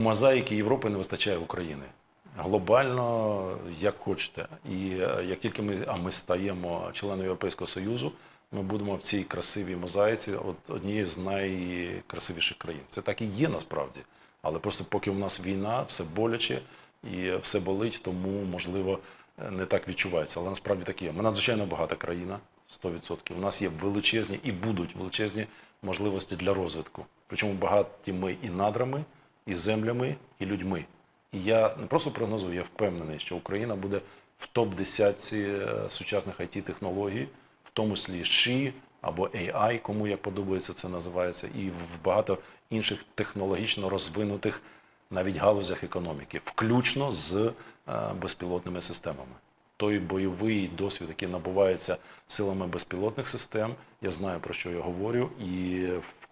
Мозаїки Європи не вистачає України. Глобально, як хочете. І е, як тільки ми, а ми стаємо членом Європейського Союзу, ми будемо в цій красивій мозаїці однією з найкрасивіших країн. Це так і є насправді. Але просто поки у нас війна, все боляче і все болить, тому можливо е, не так відчувається. Але насправді так є. Ми надзвичайно багата країна, 100%. У нас є величезні і будуть величезні можливості для розвитку. Причому багаті ми і надрами, і землями, і людьми. І я не просто прогнозую, я впевнений, що Україна буде в топ-10 сучасних it технологій в тому числі SHI або AI, кому як подобається це називається, і в багато інших технологічно розвинутих навіть галузях економіки, включно з е, безпілотними системами. Той бойовий досвід, який набувається силами безпілотних систем, я знаю про що я говорю, і в е,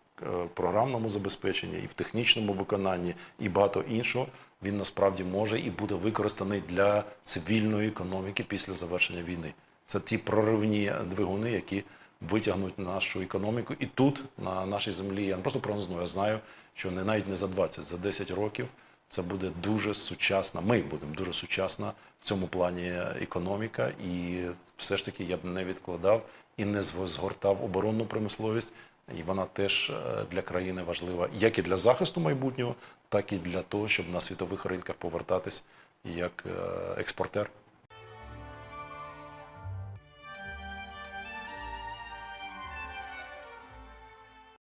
програмному забезпеченні, і в технічному виконанні, і багато іншого, він насправді може і буде використаний для цивільної економіки після завершення війни. Це ті проривні двигуни, які витягнуть нашу економіку. І тут, на нашій землі, я не просто прогнозую, я знаю, що не навіть не за 20, за 10 років це буде дуже сучасна. Ми будемо дуже сучасна в цьому плані економіка, і все ж таки я б не відкладав і не згортав оборонну промисловість. І вона теж е, для країни важлива, як і для захисту майбутнього, так і для того, щоб на світових ринках повертатись як е, експортер.